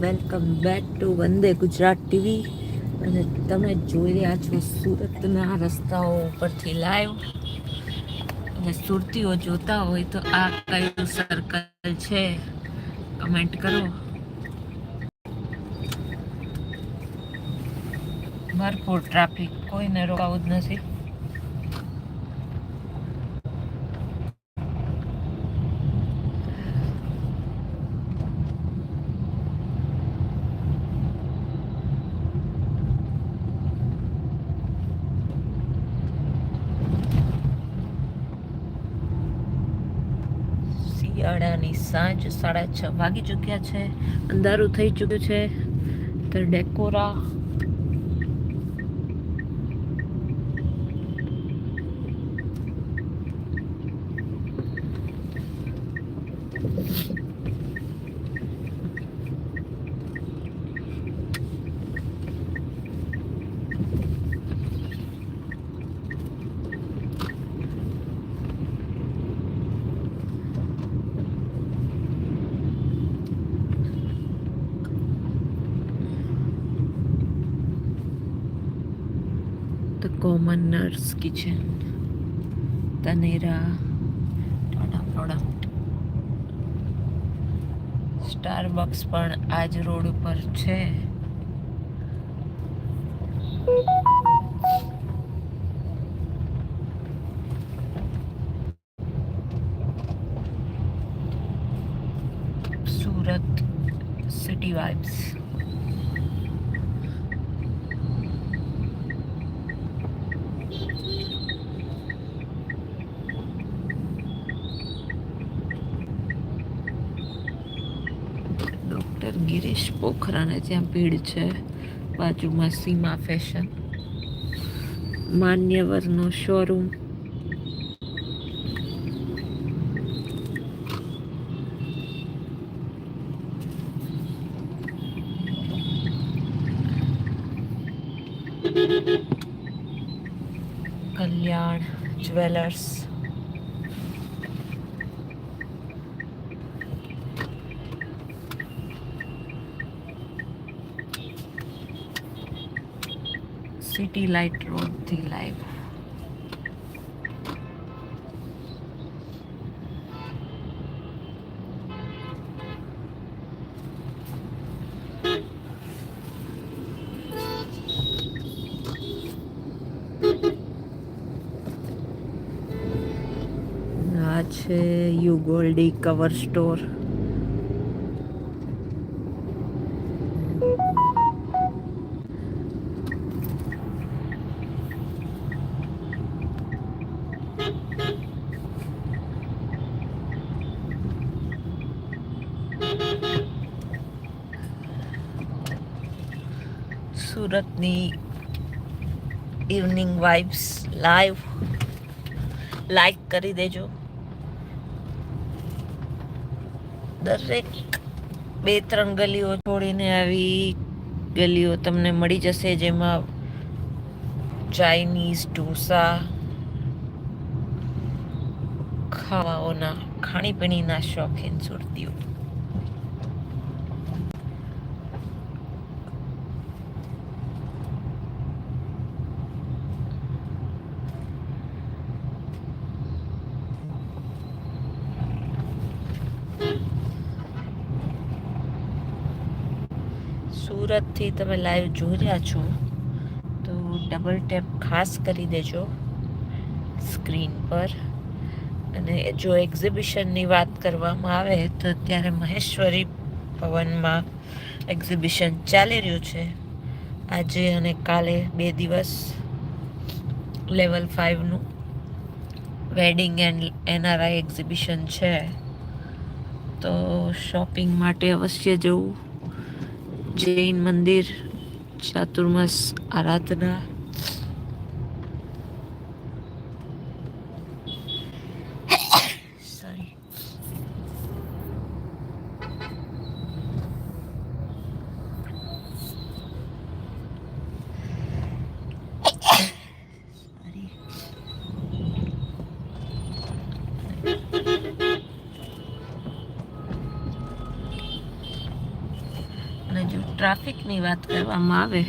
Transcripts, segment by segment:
Welcome back to Vande Gujarat TV. અને તમે જોઈ રહ્યા છો સુરતના રસ્તાઓ ઉપરથી લાઈવ. અને સુરતીઓ જોતા હોય તો આ કયું સર્કલ છે? કમેન્ટ કરો. ભરપૂર ટ્રાફિક કોઈને રોકાવું જ નથી. શિયાળાની સાંજ સાડા છ વાગી ચૂક્યા છે. અંધારું થઈ ચૂક્યું છે. તો ડેકોરા the common nurse kitchen. Taneira. Tata product Starbucks પણ આજ રોડ ઉપર છે. Surat city vibes. પોખરાને ત્યાં ભીડ છે બાજુમાં Seema fashion માન્યવરનો showroom Kalyan jewellers. City light રોડથી live છે યુ ગોલ્ડી કવર સ્ટોર સુરતની ઇવનિંગ વાઇબ્સ લાઈવ લાઈક કરી દેજો. દરેક બે, ત્રણ ગલીઓ છોડીને આવી ગલીઓ તમને મળી જશે, જેમાં ચાઇનીઝ ઢોસા, ખાવાઓના, ખાણીપીણીના શોખીન સુરતીઓ. સુરતથી તમે લાઈવ જોઈ રહ્યા છો, તો ડબલ ટેપ ખાસ કરી દેજો સ્ક્રીન પર. અને જો એક્ઝિબિશનની વાત કરવામાં આવે, તો અત્યારે મહેશ્વરી ભવનમાં એક્ઝિબિશન ચાલી રહ્યું છે. આજે અને કાલે બે દિવસ લેવલ ફાઇવનું વેડિંગ એન્ડ એનઆરઆઈ એક્ઝિબિશન છે. તો શોપિંગ માટે અવશ્ય જવું. જૈન મંદિર ચાતુર્માસ આરાધના ટ્રાફિકની વાત કરવામાં આવે,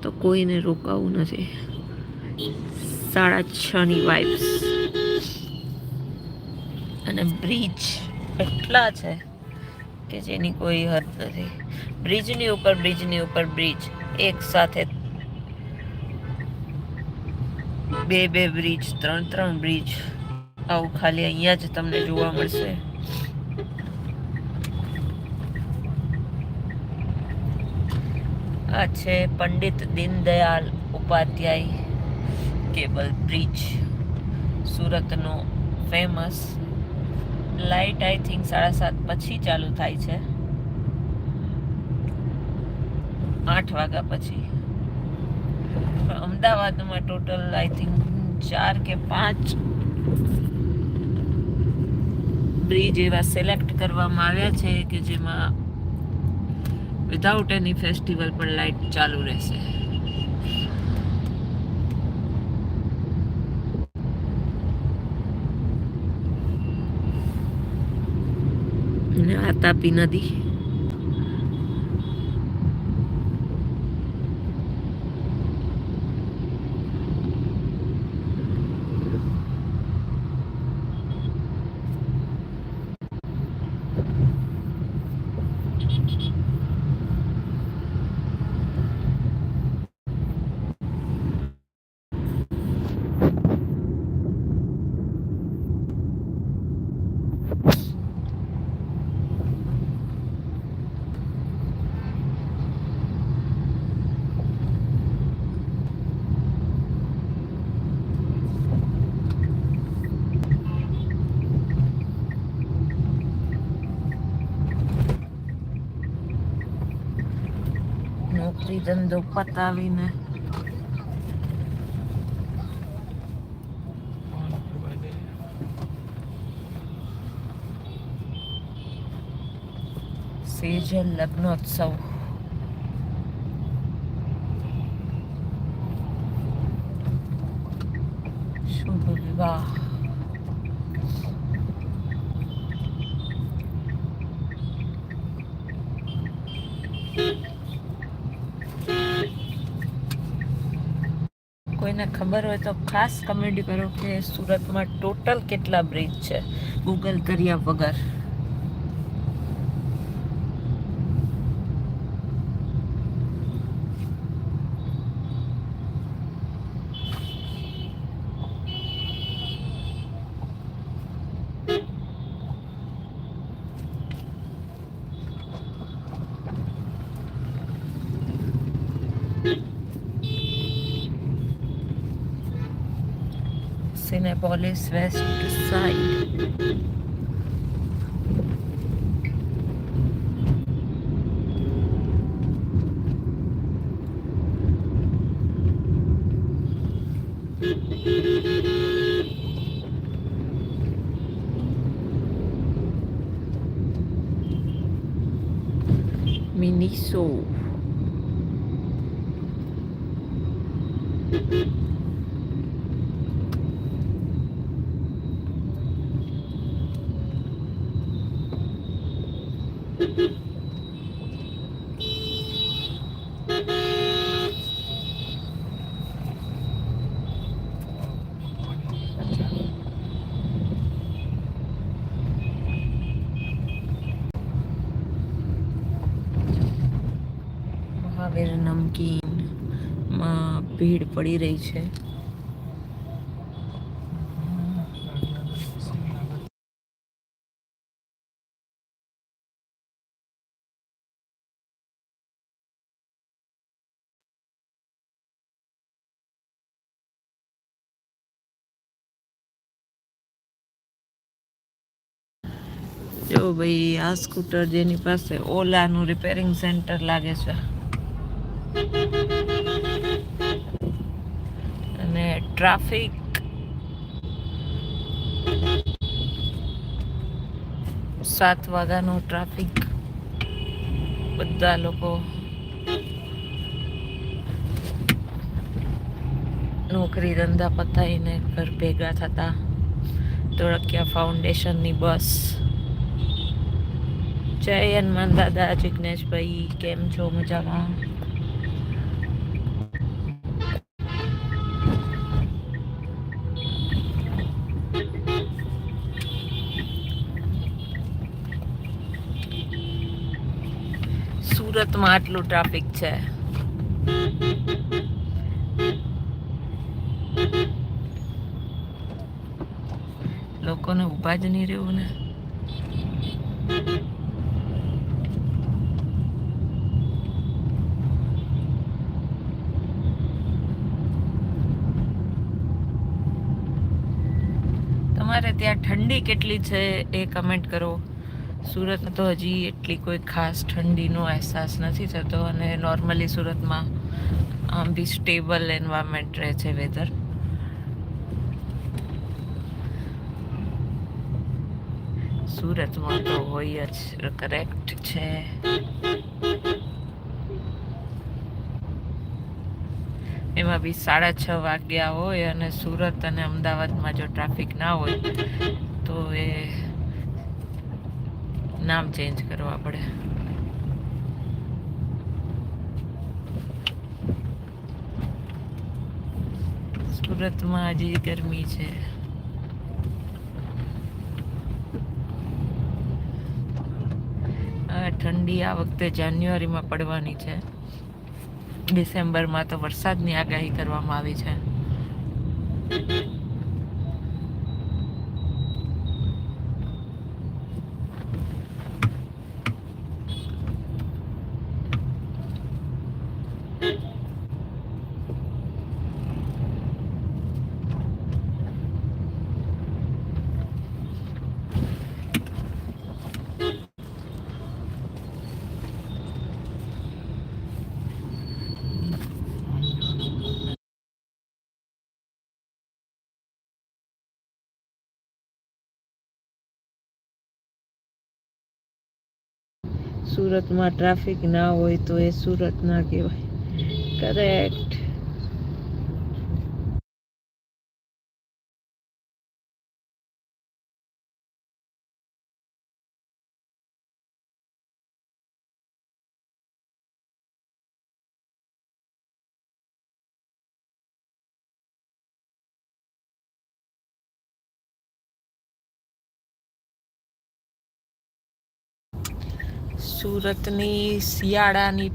તો કોઈને રોકાવું નથી. સાડા છની વાઇબ્સ અને બ્રિજ એટલા છે કે જેની કોઈ હદ નથી. બ્રિજની ઉપર બ્રિજની ઉપર બ્રિજ એક સાથે બે બે બ્રિજ ત્રણ ત્રણ બ્રિજ આવું ખાલી અહીંયા જ તમને જોવા મળશે. આ છે પંડિત દીનદયાલ ઉપાધ્યાય કેબલ બ્રિજ, સુરતનો ફેમસ લાઇટ આઈ થિંક સાડા સાત પછી ચાલુ થાય છે. આઠ વાગ્યા પછી. અમદાવાદમાં ટોટલ આઈ થિંક ચાર કે પાંચ બ્રિજ એવા સિલેક્ટ કરવામાં આવ્યા છે કે જેમાં વિધાઉટ એની ફેસ્ટિવલ પણ લાઇટ ચાલુ રહેશે. અને આ તાપી નદી. નોકરી ધંધો પતાવીને સેજલ લગ્નોત્સવ શુભ વિવાહ કોઈને ખબર હોય તો ખાસ કમેન્ટ કરો કે સુરતમાં ટોટલ કેટલા બ્રિજ છે? ગૂગલ કર્યા વગર. Cinepolis West Side. Miniso. ભીડ પડી રહી છે. જો ભાઈ, આ સ્કૂટર જેની પાસે ઓલાનું રિપેરિંગ સેન્ટર લાગે છે. અને ટ્રાફિક. સાત વાગ્યાનો ટ્રાફિક. બધા લોકો નોકરી ધંધા પતાવીને ઘર ભેગા થતા. ધોળકિયા ફાઉન્ડેશનની બસ. જય હનુમાન દાદા, જિગ્નેશભાઈ, કેમ છો મજામાં? સુરતમાં આટલું ટ્રાફિક છે. લોકોને ઊભા જ નહીં રહેવું ને. તમારે ત્યાં ઠંડી કેટલી છે એ કમેન્ટ કરો. સુરતમાં તો હજી એટલી કોઈ ખાસ ઠંડીનો અહેસાસ નથી થતો અને નોર્મલી સુરતમાં, આમ બી સ્ટેબલ એન્વાયરમેન્ટ રહે છે વેધર સુરતમાં તો હોય જ કરેક્ટ છે. એમાં બી સાડા છ વાગ્યા હોય અને સુરત અને અમદાવાદમાં જો ટ્રાફિક ના હોય, તો એ નામ ચેન્જ કરવા પડે. સુરતમાં હજી ગરમી છે. ઠંડી આ વખતે જાન્યુઆરીમાં પડવાની છે. ડિસેમ્બરમાં તો વરસાદની આગાહી કરવામાં આવી છે. સુરતમાં ટ્રાફિક ના હોય તો એ સુરત ના કહેવાય. કરેક્ટ સુરતની શિયાળાની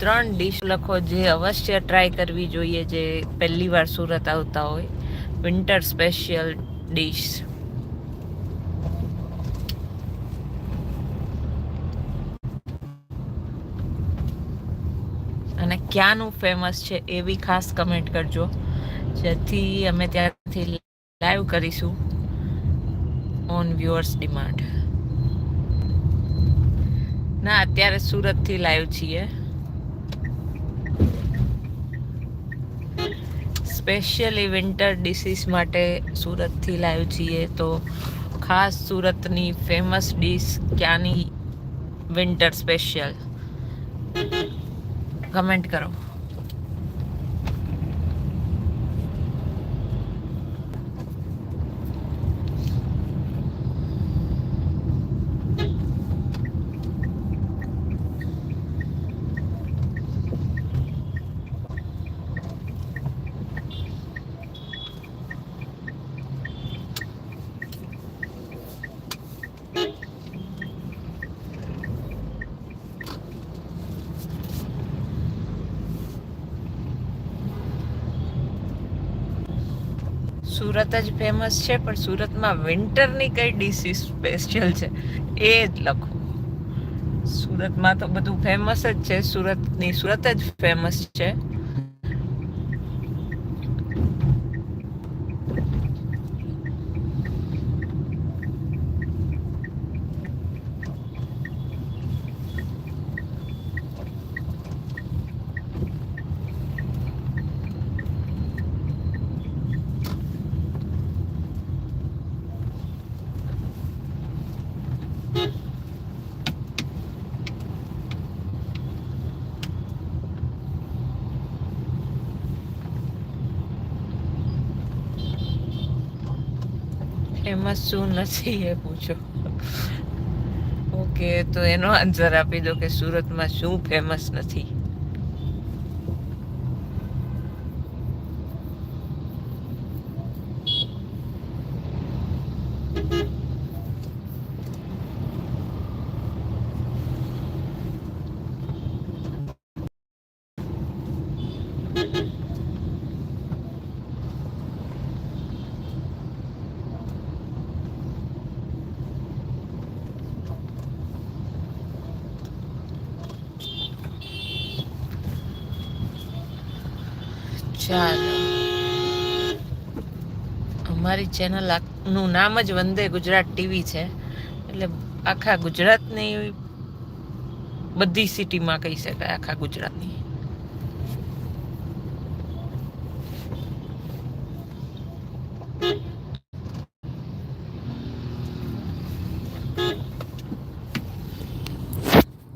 ત્રણ ડીશ લખો જે અવશ્ય ટ્રાય કરવી જોઈએ જે પહેલી વાર સુરત આવતા હોય. વિન્ટર સ્પેશિયલ ડીશ અને ક્યાંનું ફેમસ છે એવી ખાસ કમેન્ટ કરજો. જેથી અમે ત્યાંથી લાઈવ કરીશું. ઓન વ્યુઅર્સ ડિમાન્ડ ના, અત્યારે સુરતથી લાઈવ છીએ. સ્પેશિયલી વિન્ટર ડિશિસ માટે સુરતથી લાઈવ છીએ. તો ખાસ સુરતની ફેમસ ડીશ ક્યાંની વિન્ટર સ્પેશિયલ કમેન્ટ કરો. સુરત જ ફેમસ છે, પણ સુરતમાં વિન્ટરની કઈ ડીશીસ સ્પેશિયલ છે? એ જ લખો. સુરતમાં તો બધું ફેમસ જ છે, સુરતની સુરત જ ફેમસ છે. ફેમસ શું નથી એ પૂછો. ઓકે, તો એનો આન્સર આપી દો કે સુરતમાં શું ફેમસ નથી. ચાલો અમારી ચેનલનું નામ જ વંદે ગુજરાત ટીવી છે. એટલે આખા ગુજરાતની બધી સિટીમાં કહી શકાય, આખા ગુજરાતની.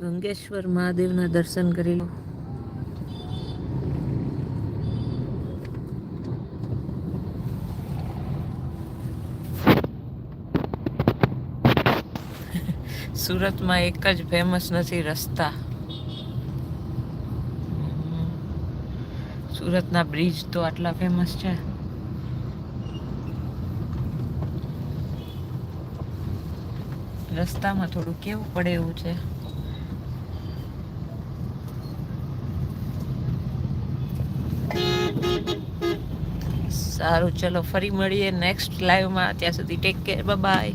ગંગેશ્વર મહાદેવના દર્શન કરી લો. સુરતમાં એક જ ફેમસ નથી રસ્તા. સુરતના બ્રિજ તો આટલા ફેમસ છે. રસ્તામાં થોડું કેવું પડે એવું છે. સારું, ચલો, ફરી મળીએ નેક્સ્ટ લાઈવમાં ત્યાં સુધી ટેક કેર બાય